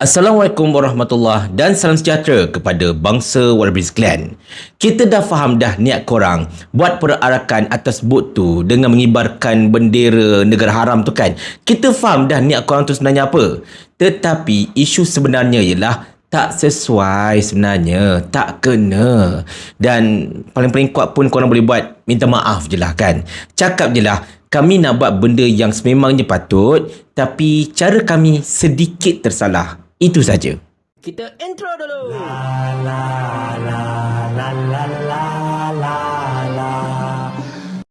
Assalamualaikum warahmatullahi dan salam sejahtera kepada bangsa Warabri sekalian. Kita dah faham dah niat korang buat perarakan atas bot tu dengan mengibarkan bendera negara haram tu kan. Kita faham dah niat korang tu sebenarnya apa. Tetapi isu sebenarnya ialah tak sesuai sebenarnya. Tak kena. Dan paling-paling kuat pun korang boleh buat minta maaf je lah kan. Cakap je lah kami nak buat benda yang sememangnya patut tapi cara kami sedikit tersalah. Itu saja. Kita intro dulu. La la la la la la la la.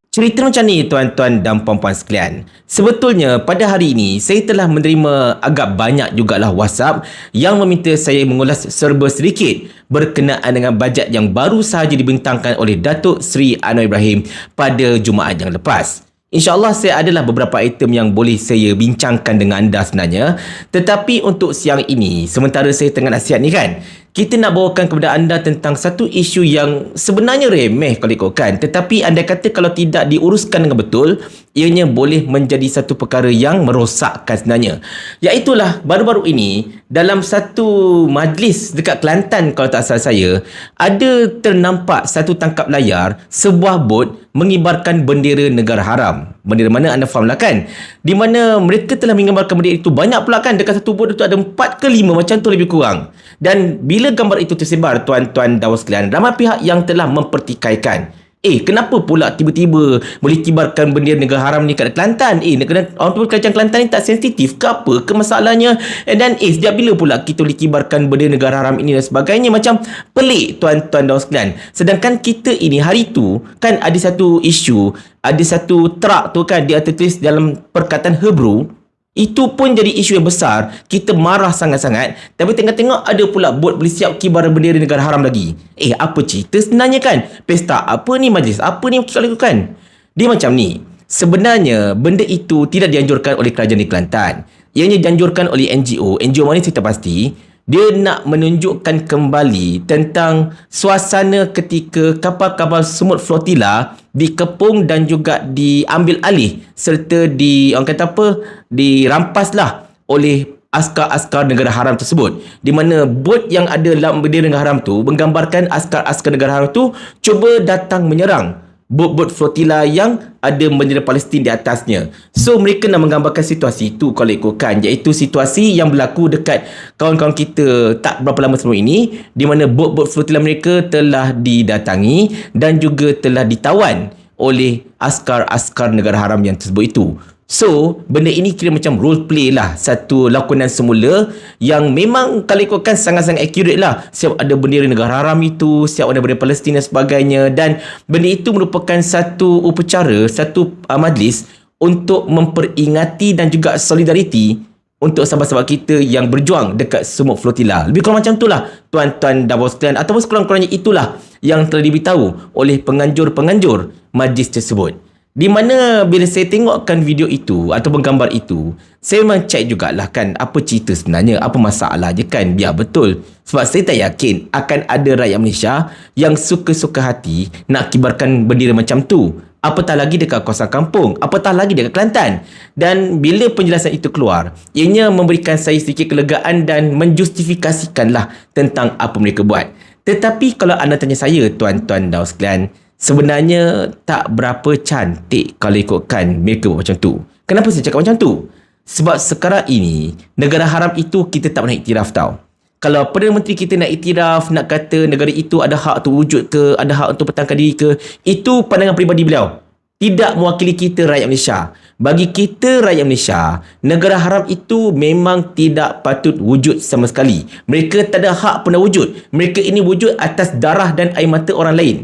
Cerita macam ni tuan-tuan dan puan-puan sekalian. Sebetulnya pada hari ini saya telah menerima agak banyak jugalah WhatsApp yang meminta saya mengulas serba sedikit berkenaan dengan bajet yang baru sahaja dibentangkan oleh Datuk Seri Anwar Ibrahim pada Jumaat yang lepas. InsyaAllah saya adalah beberapa item yang boleh saya bincangkan dengan anda sebenarnya. Tetapi untuk siang ini, sementara saya tengah nasihat ni kan, kita nak bawakan kepada anda tentang satu isu yang sebenarnya remeh kalau ikutkan. Tetapi anda kata kalau tidak diuruskan dengan betul, ianya boleh menjadi satu perkara yang merosakkan sebenarnya. Iaitulah baru-baru ini, dalam satu majlis dekat Kelantan kalau tak salah saya, ada ternampak satu tangkap layar sebuah bot mengibarkan bendera negara haram. Bendera mana anda faham lah kan? Di mana mereka telah mengibarkan bendera itu banyak pula kan dekat satu bot itu ada empat ke lima macam tu lebih kurang. Dan bila gambar itu tersebar tuan-tuan dan sekalian, ramai pihak yang telah mempertikaikan. Eh, kenapa pula tiba-tiba boleh kibarkan bendera negara haram ni kat Kelantan? Eh, negara, orang tua kerajaan Kelantan ni tak sensitif ke apa ke masalahnya? Eh, dan eh, sejak bila pula kita boleh kibarkan bendera negara haram ini dan sebagainya? Macam pelik tuan-tuan dan sekalian. Sedangkan kita ini hari tu kan ada satu isu, ada satu trak tu kan dia tertulis dalam perkataan Hebrew itu pun jadi isu yang besar. Kita marah sangat-sangat. Tapi tengok-tengok ada pula bot boleh siap kibar bendera negara haram lagi. Eh, apa cerita sebenarnya kan? Pesta apa ni majlis? Apa ni kita lakukan? Dia macam ni. Sebenarnya, benda itu tidak dianjurkan oleh kerajaan di Kelantan. Ianya dianjurkan oleh NGO. NGO mana tak pasti dia nak menunjukkan kembali tentang suasana ketika kapal-kapal semut flotila dikepung dan juga diambil alih serta di orang kata apa dirampaslah oleh askar-askar negara haram tersebut. Di mana bot yang ada dalam bendera negara haram tu menggambarkan askar-askar negara haram tu cuba datang menyerang bot-bot flotila yang ada bendera Palestin di atasnya. So mereka nak menggambarkan situasi itu kalau ikutkan iaitu situasi yang berlaku dekat kawan-kawan kita tak berapa lama sebelum ini di mana bot-bot flotila mereka telah didatangi dan juga telah ditawan oleh askar-askar negara haram yang tersebut itu. So, benda ini kira macam role play lah. Satu lakonan semula yang memang kalau ikutkan sangat-sangat accurate lah. Siap ada bendera negara haram itu, siap ada bendera Palestin dan sebagainya. Dan benda itu merupakan satu upacara, satu uh, majlis untuk memperingati dan juga solidariti untuk sahabat-sahabat kita yang berjuang dekat semut flotila. Lebih kurang macam itulah tuan-tuan dan bos sekalian ataupun sekurang-kurangnya itulah yang telah diberitahu oleh penganjur-penganjur majlis tersebut. Di mana bila saya tengokkan video itu ataupun gambar itu, saya memang cek jugalah kan apa cerita sebenarnya, apa masalah je kan, biar betul. Sebab saya tak yakin akan ada rakyat Malaysia yang suka-suka hati nak kibarkan bendera macam tu. Apatah lagi dekat kawasan kampung, apatah lagi dekat Kelantan. Dan bila penjelasan itu keluar, ianya memberikan saya sedikit kelegaan dan menjustifikasikanlah tentang apa mereka buat. Tetapi kalau anda tanya saya, tuan-tuan dan sekalian, sebenarnya tak berapa cantik kalau ikutkan mereka buat macam tu. Kenapa saya cakap macam tu? Sebab sekarang ini, negara haram itu kita tak pernah iktiraf tau. Kalau Perdana Menteri kita nak iktiraf, nak kata negara itu ada hak untuk wujud ke, ada hak untuk pertahankan diri ke, itu pandangan peribadi beliau. Tidak mewakili kita rakyat Malaysia. Bagi kita rakyat Malaysia, negara haram itu memang tidak patut wujud sama sekali. Mereka tak ada hak pun wujud. Mereka ini wujud atas darah dan air mata orang lain.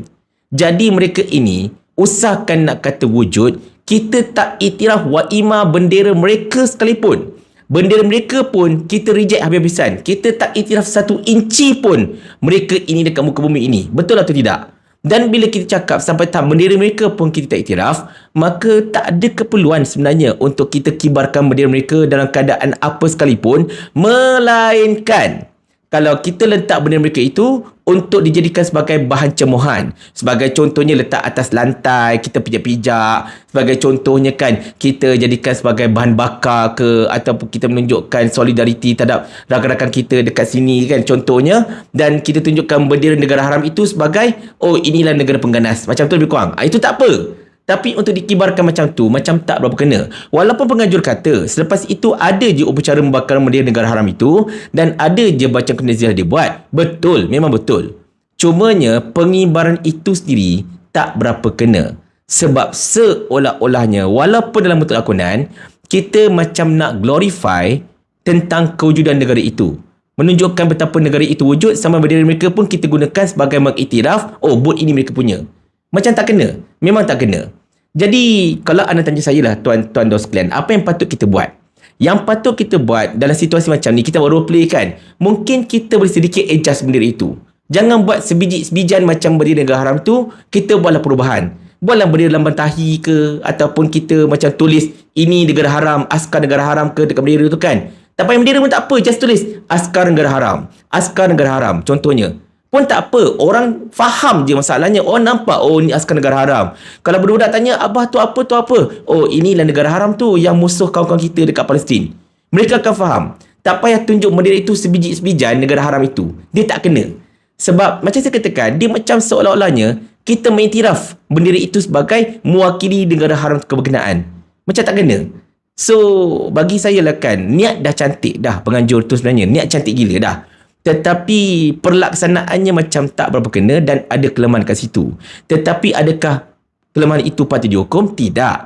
Jadi mereka ini usahakan nak kata wujud, kita tak itiraf waima bendera mereka sekalipun. Bendera mereka pun kita reject habis-habisan. Kita tak itiraf satu inci pun mereka ini dekat muka bumi ini. Betul atau tidak? Dan bila kita cakap sampai tak bendera mereka pun kita tak itiraf, maka tak ada keperluan sebenarnya untuk kita kibarkan bendera mereka dalam keadaan apa sekalipun. Melainkan kalau kita letak benda mereka itu untuk dijadikan sebagai bahan cemohan. Sebagai contohnya letak atas lantai, kita pijak-pijak. Sebagai contohnya kan, kita jadikan sebagai bahan bakar ke ataupun kita menunjukkan solidariti terhadap rakan-rakan kita dekat sini kan contohnya. Dan kita tunjukkan bendera negara haram itu sebagai, oh inilah negara pengganas. Macam tu lebih kurang. Ah, itu tak apa. Tapi untuk dikibarkan macam tu, macam tak berapa kena. Walaupun pengajur kata, selepas itu ada je upacara membakar bendera negara haram itu dan ada je baca kenaziah dia buat. Betul, memang betul. Cumanya, pengibaran itu sendiri tak berapa kena. Sebab seolah-olahnya, walaupun dalam bentuk lakonan, kita macam nak glorify tentang kewujudan negara itu. Menunjukkan betapa negara itu wujud sama bendera mereka pun kita gunakan sebagai mengiktiraf, oh, bot ini mereka punya. Macam tak kena. Memang tak kena. Jadi, kalau anda tanya saya lah, tuan-tuan dan sekalian, apa yang patut kita buat? Yang patut kita buat dalam situasi macam ni, kita buat role play kan, mungkin kita boleh sedikit adjust bendera itu. Jangan buat sebiji-sebijan macam bendera negara haram tu, kita buatlah perubahan. Buatlah bendera lambang tahi ke, ataupun kita macam tulis, ini negara haram, askar negara haram ke dekat bendera tu kan. Tak payah bendera pun tak apa, just tulis, askar negara haram. Askar negara haram, contohnya pun tak apa. Orang faham je masalahnya. Orang nampak, oh ni askar negara haram. Kalau budak-budak tanya, Abah tu apa, tu apa? Oh inilah negara haram tu yang musuh kawan-kawan kita dekat Palestin. Mereka akan faham. Tak payah tunjuk bendera itu sebiji-sebijan negara haram itu. Dia tak kena. Sebab macam saya katakan, dia macam seolah-olahnya kita mengiktiraf bendera itu sebagai mewakili negara haram keberkenaan. Macam tak kena. So, bagi saya lah kan, niat dah cantik dah penganjur tu sebenarnya. Niat cantik gila dah tetapi perlaksanaannya macam tak berapa kena dan ada kelemahan kat situ. Tetapi adakah kelemahan itu patut dihukum? Tidak.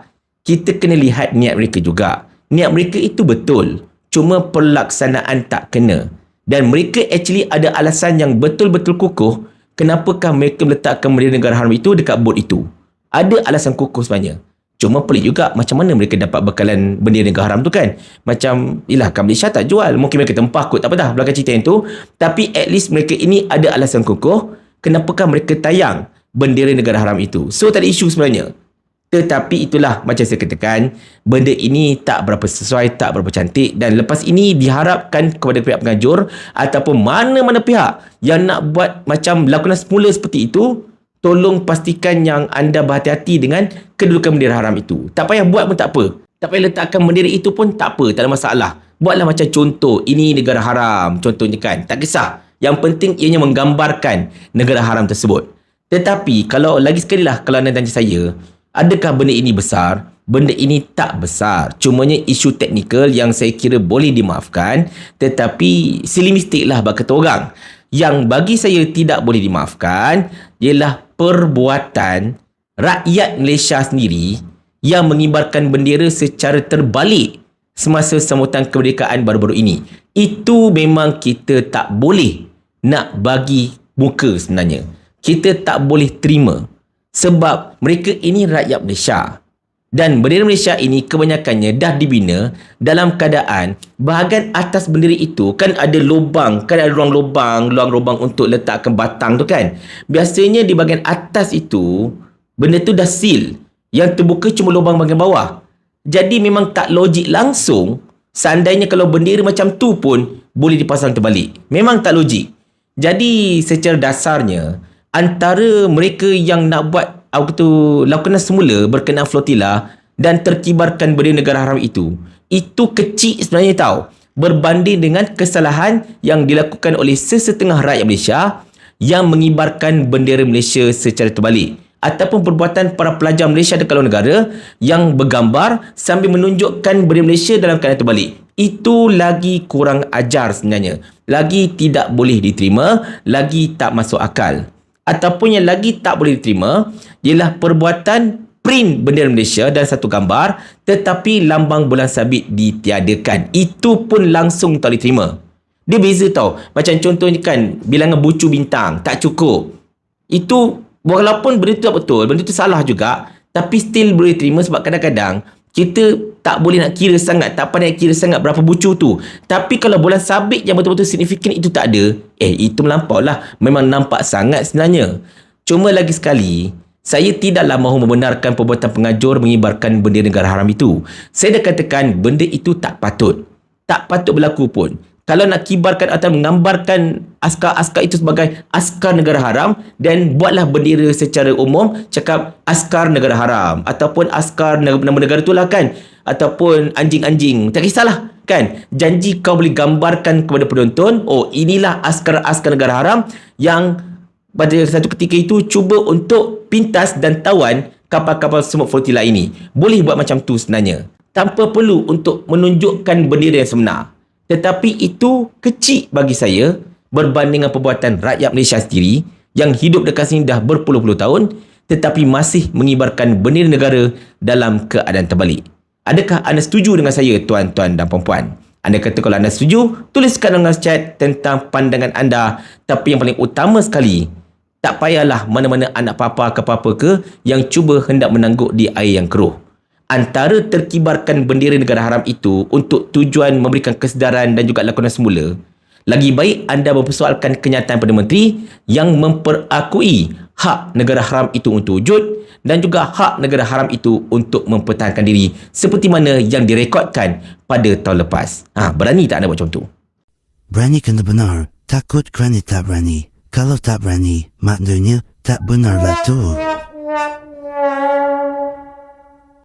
Kita kena lihat niat mereka juga. Niat mereka itu betul. Cuma perlaksanaan tak kena. Dan mereka actually ada alasan yang betul-betul kukuh kenapakah mereka meletakkan bendera negara haram itu dekat bot itu. Ada alasan kukuh sebenarnya. Cuma pelik juga macam mana mereka dapat bekalan bendera negara haram tu kan. Macam, yelah kan Malaysia tak jual. Mungkin mereka tempah kot. Tak apa dah belakang cerita yang tu. Tapi at least mereka ini ada alasan kukuh. Kenapakah mereka tayang bendera negara haram itu. So tak ada isu sebenarnya. Tetapi itulah macam saya katakan. Benda ini tak berapa sesuai, tak berapa cantik. Dan lepas ini diharapkan kepada pihak pengajur. Ataupun mana-mana pihak yang nak buat macam lakonan semula seperti itu tolong pastikan yang anda berhati-hati dengan kedudukan bendera haram itu. Tak payah buat pun tak apa. Tak payah letakkan bendera itu pun tak apa, tak ada masalah. Buatlah macam contoh, ini negara haram, contohnya kan. Tak kisah. Yang penting ianya menggambarkan negara haram tersebut. Tetapi kalau lagi sekali lah kalau anda tanya saya, adakah benda ini besar? Benda ini tak besar. Cumanya isu teknikal yang saya kira boleh dimaafkan. Tetapi silimistik lah bagi orang. Yang bagi saya tidak boleh dimaafkan ialah perbuatan rakyat Malaysia sendiri yang mengibarkan bendera secara terbalik semasa sambutan kemerdekaan baru-baru ini. Itu memang kita tak boleh nak bagi muka sebenarnya. Kita tak boleh terima sebab mereka ini rakyat Malaysia. Dan bendera Malaysia ini kebanyakannya dah dibina dalam keadaan bahagian atas bendera itu kan ada lubang, kan ada ruang lubang, ruang lubang untuk letakkan batang tu kan. Biasanya di bahagian atas itu benda tu dah seal. Yang terbuka cuma lubang bahagian bawah. Jadi memang tak logik langsung seandainya kalau bendera macam tu pun boleh dipasang terbalik. Memang tak logik. Jadi secara dasarnya antara mereka yang nak buat apa tu lakonan semula berkenaan flotilla dan terkibarkan bendera negara haram itu. Itu kecil sebenarnya tahu berbanding dengan kesalahan yang dilakukan oleh sesetengah rakyat Malaysia yang mengibarkan bendera Malaysia secara terbalik. Ataupun perbuatan para pelajar Malaysia dekat luar negara yang bergambar sambil menunjukkan bendera Malaysia dalam keadaan terbalik. Itu lagi kurang ajar sebenarnya. Lagi tidak boleh diterima lagi tak masuk akal ataupun yang lagi tak boleh diterima ialah perbuatan print bendera Malaysia dan satu gambar tetapi lambang bulan sabit ditiadakan. Itu pun langsung tak diterima. Dia beza tau. Macam contohnya kan bilangan bucu bintang tak cukup. Itu walaupun benda tu tak betul, benda tu salah juga tapi still boleh terima sebab kadang-kadang kita tak boleh nak kira sangat, tak pandai kira sangat berapa bucu tu. Tapi kalau bulan sabit yang betul-betul signifikan itu tak ada, eh itu melampau lah. Memang nampak sangat sebenarnya. Cuma lagi sekali, saya tidaklah mahu membenarkan perbuatan pengajur mengibarkan bendera negara haram itu. Saya dah katakan benda itu tak patut. Tak patut berlaku pun. kalau nak kibarkan atau menggambarkan askar-askar itu sebagai askar negara haram dan buatlah bendera secara umum cakap askar negara haram ataupun askar nama negara itulah kan ataupun anjing-anjing. Tak kisahlah kan. Janji kau boleh gambarkan kepada penonton oh inilah askar-askar negara haram yang pada satu ketika itu cuba untuk pintas dan tawan kapal-kapal semut flotilla ini. Boleh buat macam tu sebenarnya. Tanpa perlu untuk menunjukkan bendera yang sebenar tetapi itu kecil bagi saya berbanding dengan perbuatan rakyat Malaysia sendiri yang hidup dekat sini dah berpuluh-puluh tahun tetapi masih mengibarkan bendera negara dalam keadaan terbalik. Adakah anda setuju dengan saya tuan-tuan dan puan-puan? Anda kata kalau anda setuju, tuliskan dalam chat tentang pandangan anda. Tapi yang paling utama sekali, tak payahlah mana-mana anak papa ke papa ke yang cuba hendak menangguk di air yang keruh antara terkibarkan bendera negara haram itu untuk tujuan memberikan kesedaran dan juga lakonan semula, lagi baik anda mempersoalkan kenyataan Perdana Menteri yang memperakui hak negara haram itu untuk wujud dan juga hak negara haram itu untuk mempertahankan diri seperti mana yang direkodkan pada tahun lepas. Ha, berani tak anda buat macam tu? Berani kena benar, takut kerana tak berani. Kalau tak berani, maknanya tak benar lah tu.